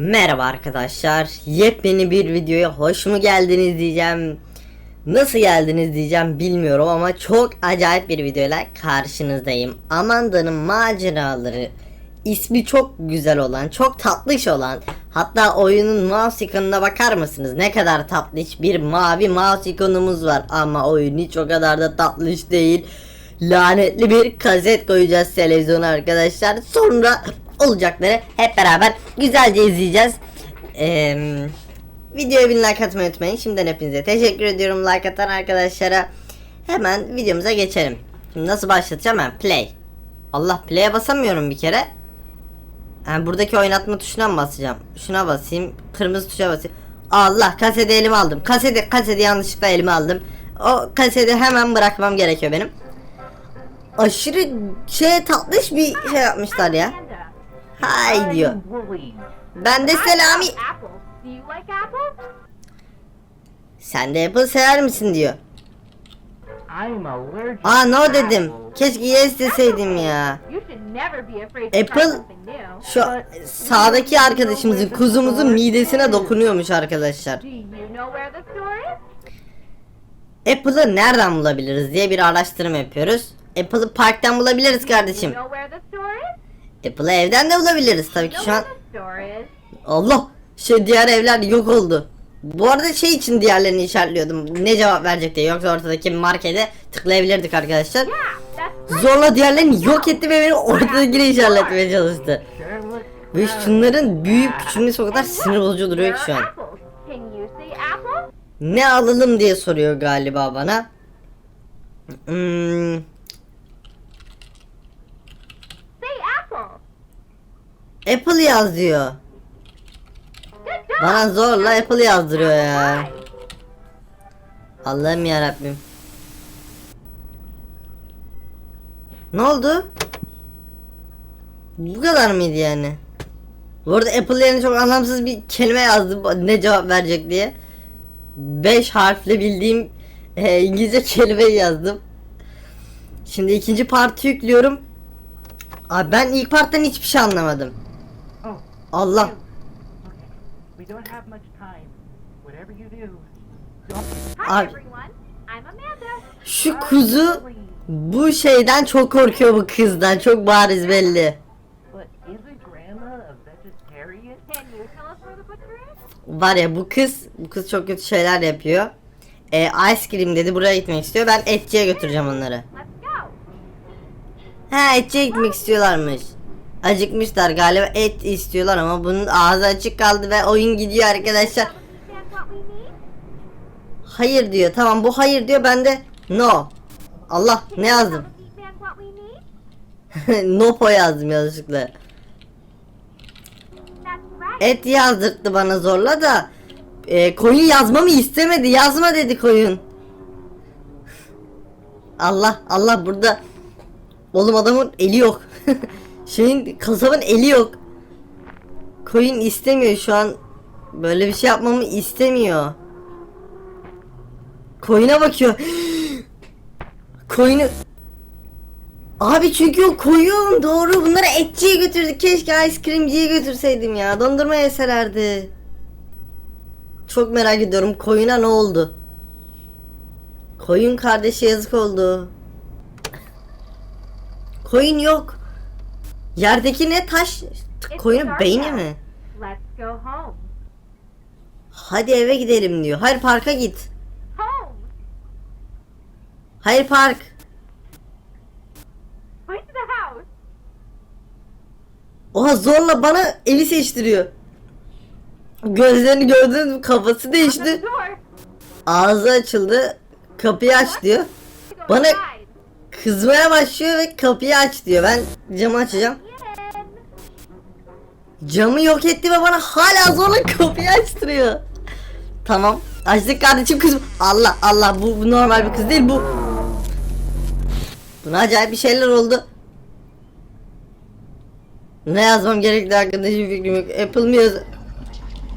Merhaba arkadaşlar. Yepyeni bir videoya hoş mu geldiniz diyeceğim. Nasıl geldiniz diyeceğim bilmiyorum ama çok acayip bir videoyla karşınızdayım. Amanda'nın maceraları ismi çok güzel olan, çok tatlış olan hatta oyunun mouse ikonuna bakar mısınız? Ne kadar tatlış bir mavi mouse ikonumuz var ama oyun hiç o kadar da tatlış değil. Lanetli bir kaset koyacağız televizyona arkadaşlar. Sonra olacakları hep beraber güzelce izleyeceğiz. Eee Videoya bin like atmayı unutmayın. Şimdiden hepinize teşekkür ediyorum like atan arkadaşlara. Hemen videomuza geçelim. Şimdi nasıl başlatacağım ben? Play. Allah play'e basamıyorum bir kere. Yani buradaki oynatma tuşuna mı basacağım? Şuna basayım. Kırmızı tuşa basayım. Allah kaseti elime aldım. Kaseti, kaseti yanlışlıkla elime aldım. O kaseti hemen bırakmam gerekiyor benim. Aşırı şey tatlış bir şey yapmışlar ya. Hay diyor. Ben de Selami. Sen de Apple sever misin diyor. Aa no dedim. Keşke yes deseydim ya. Apple şu sağdaki arkadaşımızın kuzumuzun midesine dokunuyormuş arkadaşlar. Apple'ı nereden bulabiliriz diye bir araştırma yapıyoruz. Apple'ı parktan bulabiliriz kardeşim. İs? Apple'ı evden de bulabiliriz tabii ki şu an. Allah şey diğer evler yok oldu. Bu arada şey için diğerlerini işaretliyordum. Ne cevap verecek diye. Yoksa ortadaki markete tıklayabilirdik arkadaşlar. Zorla diğerlerini yok etti ve beni ortadakini işaretlemeye çalıştı. Ve şunların büyük küçülmesi o kadar sinir bozucu duruyor ki şu an. Ne alalım diye soruyor galiba bana. Hmm, Say apple. Apple yaz diyor. Bana zorla Apple yazdırıyor ya. Allah'ım yarabbim. Ne oldu? Bu kadar mıydı yani? Bu arada Apple yerine çok anlamsız bir kelime yazdım ne cevap verecek diye. 5 harfle bildiğim e, İngilizce kelimeyi yazdım. Şimdi ikinci partı yüklüyorum. Abi ben ilk parttan hiçbir şey anlamadım. Allah. We don't have much time. Whatever you do, Abi. everyone. I'm Amanda. Şu kuzu bu şeyden çok korkuyor bu kızdan. Çok bariz belli. But isn't Grandma a vegetarian? Can you tell us where the butcher is? Var ya bu kız bu kız çok kötü şeyler yapıyor. E, ice cream dedi buraya gitmek istiyor. Ben etçiye götüreceğim onları. Ha etçiye gitmek istiyorlarmış. Acıkmışlar galiba et istiyorlar ama bunun ağzı açık kaldı ve oyun gidiyor arkadaşlar. Hayır diyor. Tamam bu hayır diyor. Ben de no. Allah ne yazdım? Nopo yazdım yanlışlıkla. Et yazdırttı bana zorla da e, koyun yazmamı istemedi. Yazma dedi koyun. Allah Allah burada oğlum adamın eli yok. Şeyin kasabın eli yok. Koyun istemiyor şu an. Böyle bir şey yapmamı istemiyor. Koyuna bakıyor. Koyunu Abi çünkü o koyun doğru bunları etçiye götürdük keşke ice creamciye götürseydim ya dondurma yeselerdi. Çok merak ediyorum koyuna ne oldu? Koyun kardeşi yazık oldu. Koyun yok. Yerdeki ne taş? Koyunun beyni mi? Let's go home. Hadi eve gidelim diyor. Hayır parka git. Home. Hayır park. Point to the house. Oha zorla bana evi seçtiriyor. Gözlerini gördün mü kafası değişti. Ağzı açıldı. Kapıyı aç diyor. Bana kızmaya başlıyor ve kapıyı aç diyor. Ben camı açacağım. Camı yok etti ve bana hala zorla kapıyı açtırıyor. Tamam. Açtık kardeşim kız. Allah Allah bu, bu normal bir kız değil bu. Buna acayip bir şeyler oldu. Ne yazmam gerekli hiçbir fikrim yok. Apple mi yaz...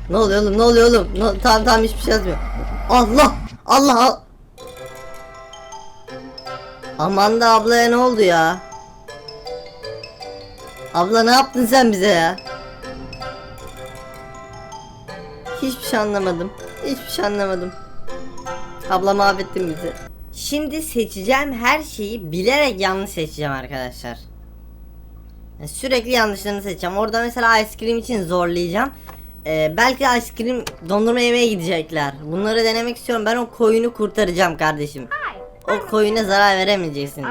Ne oluyor oğlum ne oluyor oğlum? Ne, tamam tamam hiçbir şey yazmıyor. Allah Allah al- Aman da ablaya ne oldu ya? Abla ne yaptın sen bize ya? Hiçbir şey anlamadım. Hiçbir şey anlamadım. Abla mahvettin bizi. Şimdi seçeceğim her şeyi bilerek yanlış seçeceğim arkadaşlar. Yani sürekli yanlışlarını seçeceğim. Orada mesela ice cream için zorlayacağım. Ee, belki ice cream dondurma yemeye gidecekler. Bunları denemek istiyorum. Ben o koyunu kurtaracağım kardeşim. O koyuna zarar veremeyeceksin.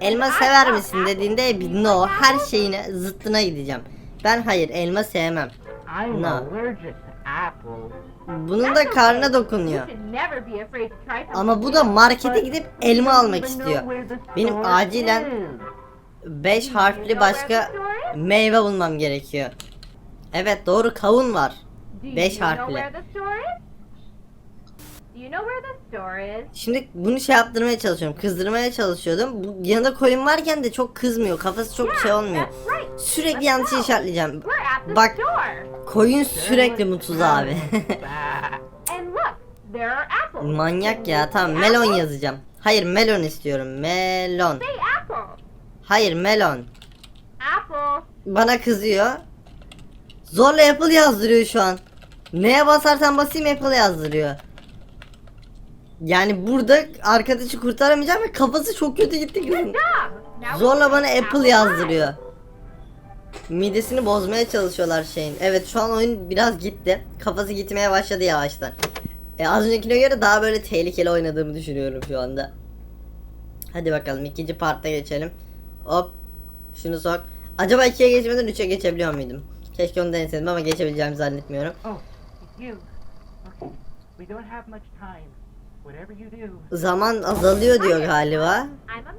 Elma sever misin dediğinde bir no her şeyine zıttına gideceğim. Ben hayır elma sevmem. I'm No. allergic to apples. Bunun da karnına dokunuyor. Ama bu da markete gidip elma almak istiyor. Benim acilen is. 5 harfli başka meyve bulmam gerekiyor. Evet doğru kavun var. Do you Beş know harfli. Şimdi bunu şey yaptırmaya çalışıyorum. Kızdırmaya çalışıyordum. Bu yanında koyun varken de çok kızmıyor. Kafası çok şey olmuyor. That's right. Sürekli Let's yanlış işaretleyeceğim. Bak store. koyun sürekli mutsuz abi. Bah. And look, there are apples. Manyak ya. Tamam melon yazacağım. Hayır melon istiyorum. Melon. Say apple. Hayır melon. Apple. Bana kızıyor. Zorla Apple yazdırıyor şu an. Neye basarsan basayım Apple yazdırıyor. Yani burada arkadaşı kurtaramayacağım ve kafası çok kötü gitti kızın. Zorla bana Apple yazdırıyor. Midesini bozmaya çalışıyorlar şeyin. Evet şu an oyun biraz gitti. Kafası gitmeye başladı yavaştan. E, az öncekine göre daha böyle tehlikeli oynadığımı düşünüyorum şu anda. Hadi bakalım ikinci parta geçelim. Hop. Şunu sok. Acaba ikiye geçmeden üçe geçebiliyor muydum? Keşke onu deneseydim ama geçebileceğimi zannetmiyorum. Oh, you. Okay, we don't have much time. Zaman azalıyor diyor galiba.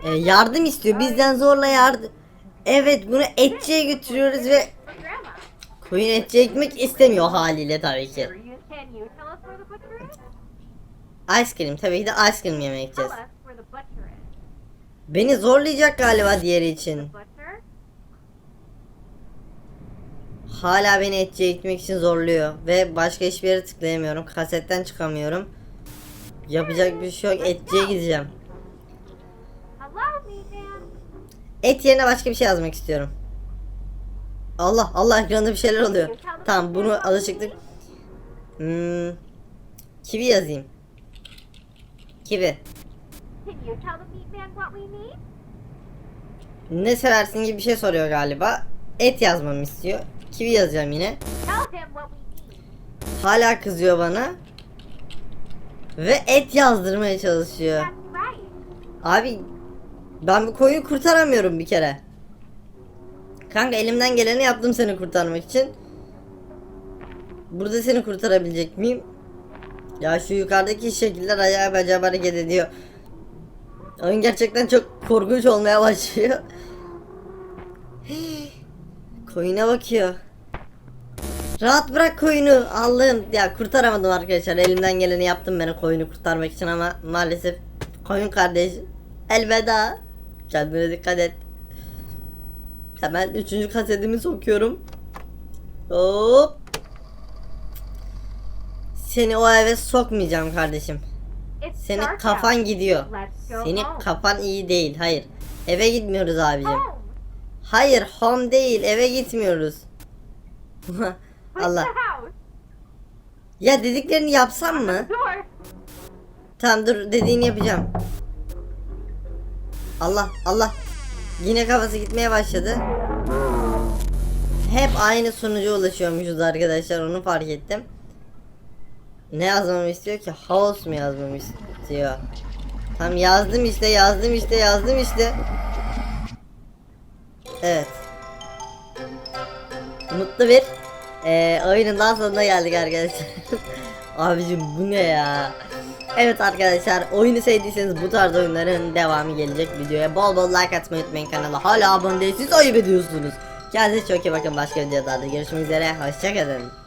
E, man. yardım istiyor. Bizden zorla yardım. Evet bunu etçiye götürüyoruz ve koyun etçiye gitmek istemiyor haliyle tabii ki. Ice cream tabii ki de ice cream butcher is. Beni zorlayacak galiba diğeri için. Hala beni etçiye gitmek için zorluyor. Ve başka hiçbir yere tıklayamıyorum. Kasetten çıkamıyorum. Yapacak bir şey yok. Etçiye gideceğim. Et yerine başka bir şey yazmak istiyorum. Allah Allah ekranda bir şeyler oluyor. Tamam bunu alışıklık. Hmm, kivi yazayım. Kivi. Ne seversin gibi bir şey soruyor galiba. Et yazmamı istiyor. Kivi yazacağım yine. Hala kızıyor bana. Ve et yazdırmaya çalışıyor. Abi ben bu koyunu kurtaramıyorum bir kere. Kanka elimden geleni yaptım seni kurtarmak için. Burada seni kurtarabilecek miyim? Ya şu yukarıdaki şekiller acayip acayip hareket ediyor. Oyun gerçekten çok korkunç olmaya başlıyor. Koyuna bakıyor. Rahat bırak koyunu. Allah'ım ya kurtaramadım arkadaşlar. Elimden geleni yaptım beni koyunu kurtarmak için ama maalesef koyun kardeş elveda. Kendine dikkat et. Hemen üçüncü kasetimi sokuyorum. Hop. Seni o eve sokmayacağım kardeşim. Senin kafan gidiyor. Senin kafan iyi değil. Hayır. Eve gitmiyoruz abicim. Hayır home değil eve gitmiyoruz. Allah. Ya dediklerini yapsam mı? Tamam dur dediğini yapacağım. Allah Allah. Yine kafası gitmeye başladı. Hep aynı sonuca ulaşıyormuşuz arkadaşlar onu fark ettim. Ne yazmamı istiyor ki? House mu yazmamı istiyor? Tam yazdım işte yazdım işte yazdım işte. Evet. Mutlu bir eee oyunun daha sonuna geldik arkadaşlar. Abicim bu ne ya? Evet arkadaşlar oyunu sevdiyseniz bu tarz oyunların devamı gelecek videoya. Bol bol like atmayı unutmayın kanala. Hala abone değilseniz ayıp ediyorsunuz. Kendinize çok iyi bakın başka videolarda görüşmek üzere. Hoşçakalın.